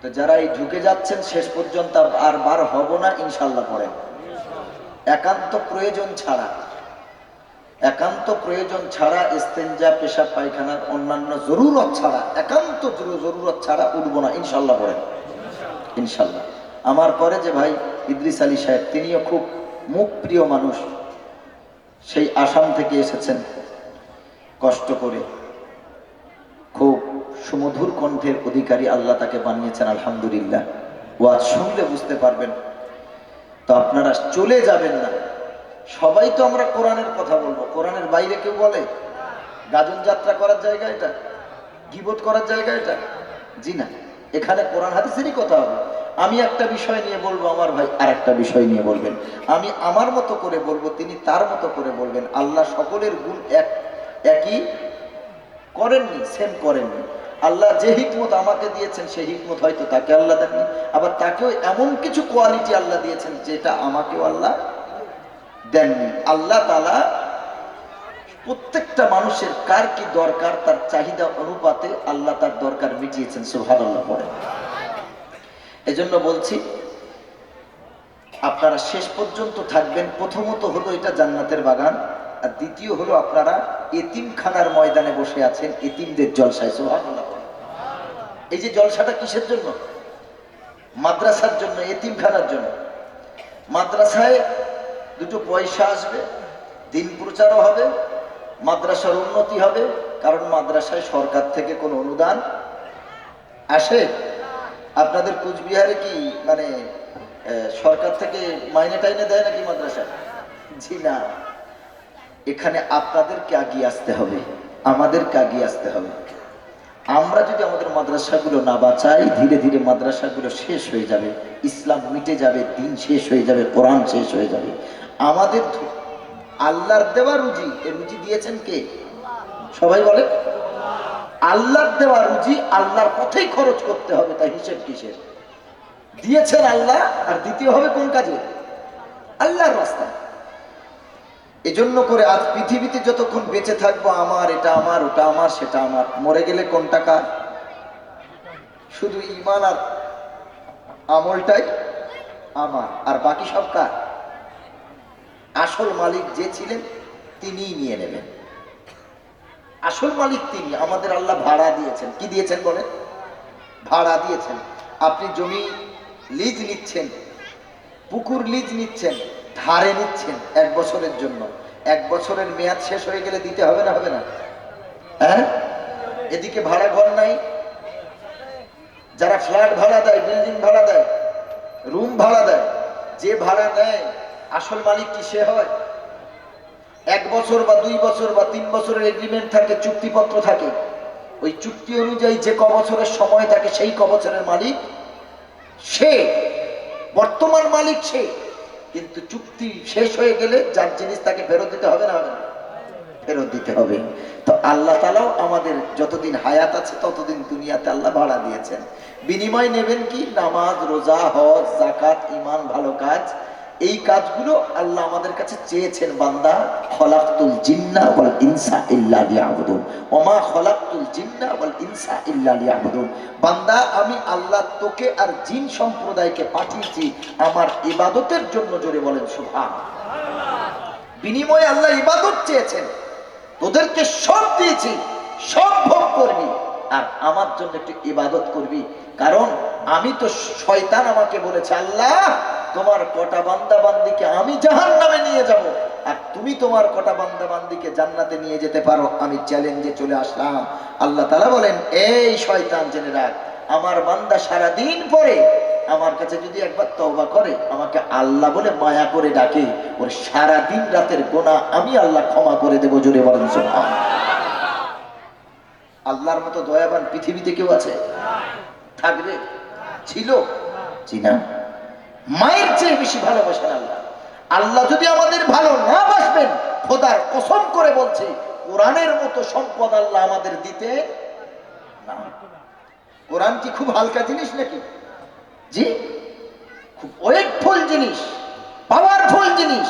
তো যারা এই ঢুকে যাচ্ছেন, শেষ পর্যন্ত আর বার হব না ইনশাল্লাহ পড়েন একান্ত প্রয়োজন ছাড়া। একান্ত প্রয়োজন ছাড়া ইস্তেঞ্জা পেশাব, পায়খানার অন্যান্য জরুরত ছাড়া, একান্ত জরুরত ছাড়া উঠবো না ইনশাল্লাহ পড়েন ইনশাল্লাহ আমার পরে যে ভাই ইদ্রিস আলী সাহেব, তিনিও খুব মুখ প্রিয় মানুষ। সেই আসাম থেকে এসেছেন। কষ্ট করে। খুব সুমধুর কণ্ঠের অধিকারী আল্লাহ তাকে বানিয়েছেন, আলহামদুলিল্লাহ। ওয়াজ শুনলে বুঝতে পারবেন। তো আপনারা চলে যাবেন না। সবাই তো আমরা কোরআনের কথা বলব। কোরআনের বাইরে কেউ বলে? গাজন যাত্রা করার জায়গা এটা? গিবত করার জায়গা এটা? জি না। এখানে কোরআন হাদিসেরই কথা হবে। আমি একটা বিষয় নিয়ে বলব, আমার ভাই আর একটা বিষয় নিয়ে বলবেন। আমি আমার মতো করে বলব, তিনি তার মতো করে বলবেন। আল্লাহ সকলের গুণ এক, একই করেননি সেম করেননি। আল্লাহ যে হিকমত আমাকে দিয়েছেন, সেই হিকমত হয়তো তাকে আল্লাহ দেখেন আবার তাকেও এমন কিছু কোয়ালিটি আল্লাহ দিয়েছেন, যেটা আমাকেও আল্লাহ দেননি। আল্লাহ তালা প্রত্যেকটা মানুষের কার কি দরকার, তার চাহিদা অনুপাতে আল্লাহ তার দরকার মিটিয়েছেন সুভাদ আল্লাহ পড়ে। এজন্য বলছি, আপনারা শেষ পর্যন্ত থাকবেন। প্রথমত হলো এটা জান্নাতের বাগান, আর দ্বিতীয় হলো আপনারা এতিমখানার ময়দানে বসে আছেন, এতিমদের জলসায়, সুবহানাল্লাহ। বলেন। এই যে জলসাটা কিসের জন্য? মাদ্রাসার জন্য, এতিমখানার জন্য। মাদ্রাসায় দুটো পয়সা আসবে, দিন প্রচারও হবে, মাদ্রাসার উন্নতি হবে, কারণ মাদ্রাসায় সরকার থেকে কোনো অনুদান আসে। আপনাদের কুচবিহারে কি মানে সরকার থেকে মাইনে টাইনে দেয় নাকি মাদ্রাসা? জি না। এখানে আপনাদেরকে আগিয়ে আসতে হবে, আমাদেরকে আগিয়ে আসতে হবে। আমরা যদি আমাদের মাদ্রাসাগুলো না বাঁচাই, ধীরে ধীরে মাদ্রাসাগুলো শেষ হয়ে যাবে, ইসলাম মিটে যাবে, দিন শেষ হয়ে যাবে, কোরআন শেষ হয়ে যাবে। আমাদের আল্লাহর দেওয়া রুজি, এ রুজি দিয়েছেন কে? সবাই বলে? আল্লাহর দেওয়া রুজি আল্লাহর পথেই খরচ করতে হবে, তাই হিসেব কিসের? দিয়েছেন আল্লাহ, আর দ্বিতীয় হবে কোন কাজে? আল্লাহর রাস্তা। এজন্য করে আজ পৃথিবীতে যতক্ষণ বেঁচে থাকব, আমার এটা আমার, ওটা আমার, সেটা আমার। মরে গেলে কোন টাকা শুধু ইমান আর আমলটাই আমার। আর বাকি সব কার? আসল মালিক যে ছিলেন, তিনিই নিয়ে নেবেন। আসল মালিক তিনি। আমাদের আল্লাহ ভাড়া দিয়েছেন। কি দিয়েছেন বলেন? ভাড়া দিয়েছেন। আপনি জমি লিজ নিচ্ছেন, পুকুর লিজ নিচ্ছেন ধারে নিচ্ছেন এক বছরের জন্য। এক বছরের মেয়াদ শেষ হয়ে গেলে দিতে হবে না হবে না? হ্যাঁ? এদিকে ভাড়া ঘর নাই। যারা ফ্ল্যাট ভাড়া দেয়, বিল্ডিং ভাড়া দেয়, রুম ভাড়া দেয়, যে ভাড়া নেয়, আসল মালিক কি সে হয়? এক বছর বা দুই বছর বা তিন বছরের এগ্রিমেন্ট থাকে, চুক্তিপত্র থাকে। ওই চুক্তি অনুযায়ী যে ক বছরের সময় থাকে, সেই ক বছরের মালিক সে। বর্তমান মালিক সে। কিন্তু চুক্তি শেষ হয়ে গেলে যার জিনিস তাকে ফেরত দিতে হবে না হবে না? ফেরত দিতে হবে। তো আল্লাহ তালাও আমাদের যতদিন হায়াত আছে, ততদিন দুনিয়াতে আল্লাহ ভাড়া দিয়েছেন। বিনিময় নেবেন কি? নামাজ, রোজা, হজ জাকাত ইমান ভালো কাজ। এই কাজগুলো আল্লাহ আমাদের কাছে চেয়েছেন, বান্দা, খলাকতুল জিন্না ওয়াল ইনসা ইল্লা লিয়াবুদুন। ওমা খলাকতুল জিন্না ওয়াল ইনসা ইল্লা লিয়াবুদুন। বান্দা, আমি আল্লাহ তোকে আর জিন সম্প্রদায়কে পাঠিয়েছি আমার ইবাদতের জন্য জোরে বলেন, সুবহান। বিনিময়ে আল্লাহ ইবাদত চেয়েছেন। তোদেরকে সব দিয়েছি, সব ভোগ করবি। আর আমার জন্য একটু ইবাদত করবি। কারণ আমি তো শয়তান আমাকে বলেছে, আল্লাহ তোমার কটা বান্দা বান্দিকে আমি জাহান নামে নিয়ে যাব, আর তুমি তোমার কটা বান্দা বান্দিকে জান্নাতে নিয়ে যেতে পারো, আমি চ্যালেঞ্জে চলে আসলাম। আল্লাহ তালা বলেন, এই শয়তান, জেনে রাখ, আমার বান্দা সারা দিন পরে আমার কাছে যদি একবার তওবা করে, আমাকে আল্লাহ বলে মায়া করে ডাকে, ওর সারা দিন রাতের গোনা আমি আল্লাহ ক্ষমা করে দেবো, জোরে বলেন আল্লাহর মতো দয়াবান পৃথিবীতে কেউ আছে? থাকবে? ছিল? জি না। মায়ের চেয়ে বেশি ভালোবাসেন আল্লাহ। আল্লাহ যদি আমাদের ভালো না বাসবেন খোদার কসম করে বলছে কোরআনের মতো সম্পদ আল্লাহ আমাদের দিতে না। কোরআন কি খুব হালকা জিনিস নাকি? জি? খুব ওয়েটফুল জিনিস পাওয়ারফুল জিনিস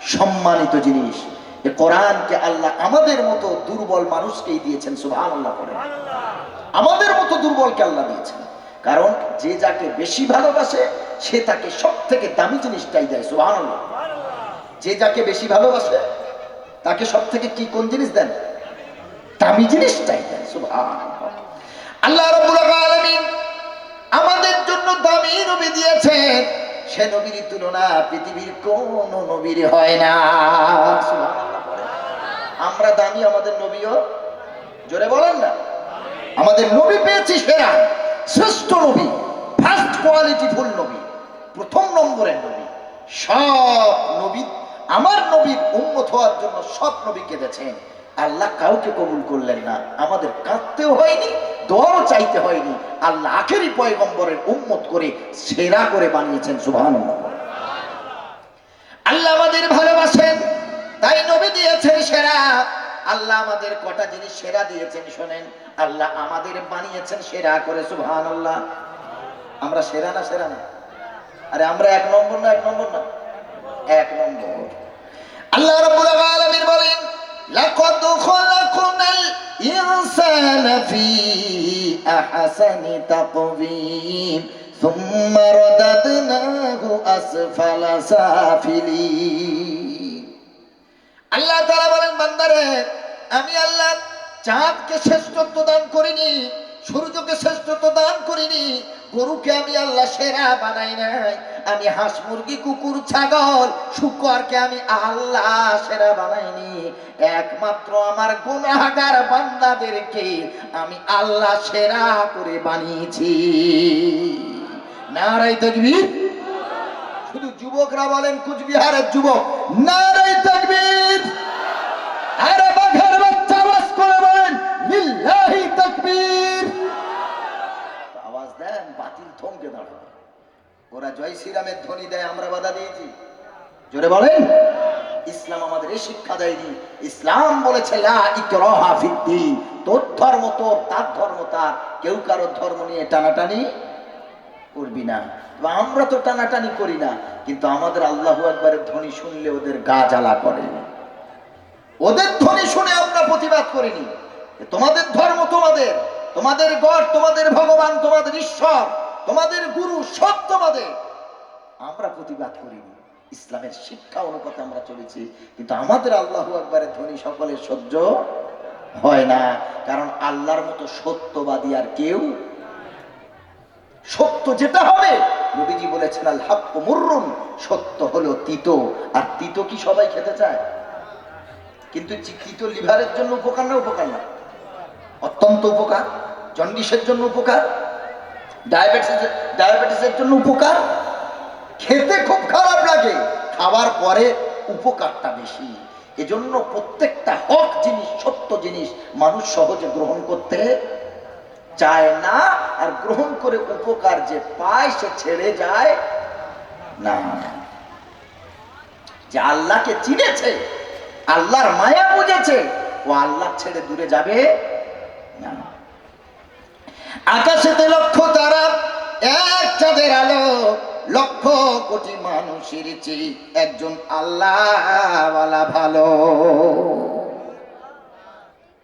সম্মানিত জিনিস। এ কোরআনকে আল্লাহ আমাদের মতো দুর্বল মানুষকেই দিয়েছেন সুবহানাল্লাহ করে আমাদের মতো দুর্বলকে আল্লাহ দিয়েছেন। কারণ যে যাকে বেশি ভালোবাসে সে তাকে সব থেকে দামি জিনিসটাই দেয়, সুবহানাল্লাহ। যে যাকে বেশি ভালোবাসে, তাকে সব থেকে কি কোন জিনিস দেন? দামি জিনিসটাই দেন সুবহানাল্লাহ। আল্লাহ আমাদের জন্য দামি নবী দিয়েছেন। সে নবীর তুলনা পৃথিবীর কোন নবীর হয় না আমরা দামি আমাদের নবীও, জোরে বলেন না। আমাদের নবী পেয়েছি সেরা, শ্রেষ্ঠ নবী ফার্স্ট কোয়ালিটি ফুল নবী। নম্বরের নবী। সব নবী, আমার নবীর উন্মত হওয়ার জন্য সব নবী কেঁদেছেন। আল্লাহ কাউকে কবুল করলেন না। আমাদের কাঁদতেও হয়নি, দোয়াও চাইতে হয়নি। আল্লাহ আখেরি পয়গম্বরের উম্মত করে সেরা করে বানিয়েছেন, সুবহানাল্লাহ। আল্লাহ আমাদের ভালোবাসেন, তাই নবী দিয়েছেন সেরা। আল্লাহ আমাদের কটা জিনিস সেরা দিয়েছেন, শোনেন। আল্লাহ আমাদের বানিয়েছেন সেরা করে সুবহান আল্লাহ আমরা সেরা না সেরা না? আরে আমরা এক নম্বর না এক নম্বর না এক নম্বর আল্লাহ রাব্বুল আলামিন বলেন লাকাদ খলাকনাল ইনসানা ফি আহসানি তাকওয়িম ثم رددناه أسفل سافلين আল্লাহ তারা বলেন বান্দারে আমি আল্লাহ চাঁদকে শ্রেষ্ঠত্ব দান করিনি সূর্যকে শ্রেষ্ঠত্ব দান করিনি গরুকে আমি আল্লাহ সেরা বানাই নাই। আমি হাঁস মুরগি, কুকুর, ছাগল, শুকরকে আমি আল্লাহ সেরা বানাইনি। একমাত্র আমার গুনাহগার বান্দাদেরকে আমি আল্লাহ সেরা করে বানিয়েছি। নারাই তকবীর। শুধু যুবকরা বলেন, কুচবিহারের যুবক নারাই তাকবীর। আরে বাঘের বাচ্চা আওয়াজ করে বলেন লিল্লাহি তাকবীর। দেন, বাতিল থমকে দাঁড়াবে ওরা জয় শ্রীরামের ধ্বনি দেয়, আমরা বাধা দিয়েছি। জোরে বলেন, ইসলাম আমাদের এই শিক্ষা দেয়নি। ইসলাম বলেছে তোর ধর্ম তার ধর্ম তার। কেউ কারোর ধর্ম নিয়ে টানাটানি করবি না। আমরা তো টানাটানি করি না, কিন্তু আমাদের আল্লাহু একবারের ধ্বনি শুনলে ওদের গা জ্বালা করে। ওদের ধ্বনি শুনে আমরা প্রতিবাদ করিনি। তোমাদের ধর্ম তোমাদের। তোমাদের গড়, তোমাদের ভগবান, তোমাদের ঈশ্বর, তোমাদের গুরু সব তোমাদের। আমরা প্রতিবাদ করিনি। ইসলামের শিক্ষা অনুপাতে আমরা চলেছি, কিন্তু আমাদের আল্লাহু একবারে ধ্বনি সকলের সহ্য হয় না, কারণ আল্লাহর মতো সত্যবাদী আর কেউ সত্য যেটা হবে, নবীজি বলেছেন আল হাক্ক মুররুন সত্য হলো তিতো, আর তিতো কি সবাই খেতে চায়? কিন্তু তিতো লিভারের জন্য উপকার না উপকার না? অত্যন্ত উপকার, জন্ডিসের জন্য উপকার ডায়াবেটিস ডায়াবেটিসের জন্য উপকার। খেতে খুব খারাপ লাগে খাওয়ার পরে উপকারটা বেশি। এজন্য প্রত্যেকটা হক জিনিস, সত্য জিনিস মানুষ সহজে গ্রহণ করতে চায় না, আর গ্রহণ করে উপকার যে পায়, সে ছেড়ে যায় না। যে আল্লাহকে চিনেছে, আল্লাহর মায়া বুঝেছে, ও আল্লাহ ছেড়ে দূরে যাবে আকাশেতে লক্ষ তারা এক চাঁদের আলো, লক্ষ কোটি মানুষের চেয়ে একজন আল্লাহ ভালো।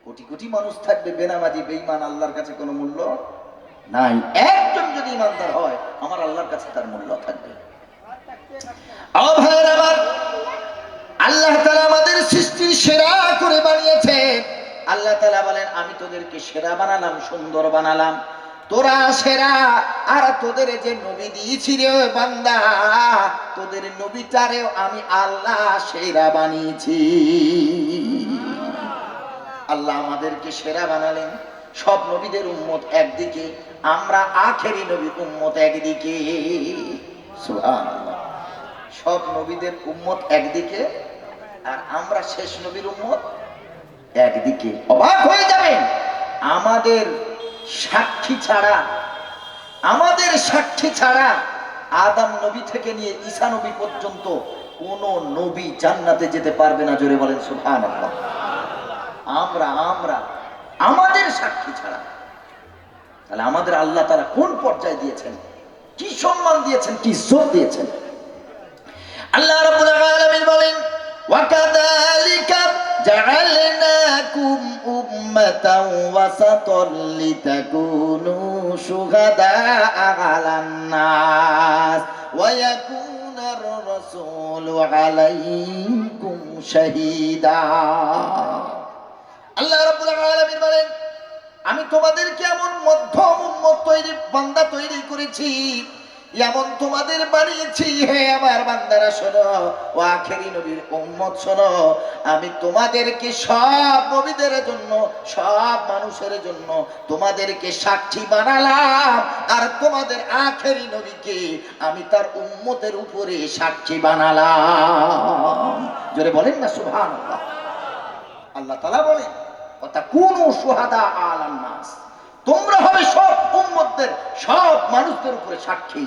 কোটি কোটি মানুষ থাকবে, বেনামাজি বেইমান আল্লাহর কাছে কোনো মূল্য নাই। একজন যদি ইমানদার হয়, আমার আল্লাহর কাছে তার মূল্য থাকবে। ও আল্লাহ তাআলা বলেন, আমি তোদেরকে সেরা বানালাম, সুন্দর বানালাম। তোরা সেরা, আর তোদের যে নবী দিয়েছি রে বান্দা, তোদের নবীটারেও আমি আল্লাহ সেরা বানিয়েছি। আল্লাহ আমাদেরকে সেরা বানালেন। সব নবীদের উম্মত একদিকে, আমরা আখেরি নবী উম্মত একদিকে। সব নবীদের উম্মত একদিকে, আর আমরা শেষ নবীর উম্মত একদিকে অবাক হয়ে যাবেন। আমাদের সাক্ষী ছাড়া, আমাদের সাক্ষী ছাড়া আদম নবী থেকে নিয়ে ঈসা নবী পর্যন্ত কোন নবী জান্নাতে যেতে পারবে না, জোরে বলেন সুবহানাল্লাহ। আমরা আমরা, আমাদের সাক্ষী ছাড়া। তাহলে আমাদের আল্লাহ তারা কোন পর্যায়ে দিয়েছেন? কি সম্মান দিয়েছেন? কি ইজ্জত দিয়েছেন? আল্লাহ রাব্বুল আলামিন বলেন ওয়াকাযালিকা جعلناكم أمة وسطا لتكونوا شهداء على الناس ويكون الرسول عليكم شهيدا আল্লাহ রাব্বুল আলামিন বলেন আমি তোমাদেরকে এমন মধ্যম উম্মত তৈরি বান্দা তৈরি করেছি এমন তোমাদের বানিয়েছি, হে আমার বান্দারা, শোনো, ও আখেরি নবীর উম্মত, শোনো, আমি তোমাদেরকে সব নবীদের জন্য, সব মানুষের জন্য তোমাদেরকে সাক্ষী বানালাম, আর তোমাদের আখেরি নবীকে আমি তার উম্মতের উপরে সাক্ষী বানালাম। জোরে বলেন না সুহান আল্লাহ তালা বলেন কথা কোন সোহাদা আলান নাস। তোমরা হবে সব উম্মতদের, সব মানুষদের উপরে সাক্ষী।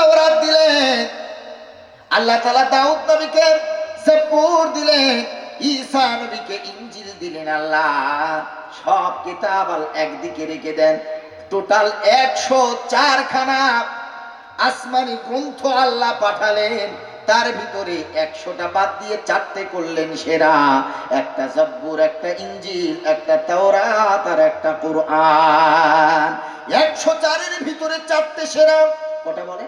তাওরাত দিলেন। আল্লাহ তাআলা দাউদ নবীকে জবুর দিলেন। ঈসা নবীকে ইনজিল দিলেন আল্লাহ। সব কিতাব আল একদিকে রেখে দেন। টোটাল একশো চারখানা আসমানি গ্রন্থ আল্লাহ পাঠালেন। তার ভিতরে একশোটা বাদ দিয়ে চারটে করলেন সেরা। একটা জব্বুর, একটা ইঞ্জিল একটা তাওরাত আর একটা কোরআন। একশো চারের ভিতরে চারটে সেরা। কটা বলে?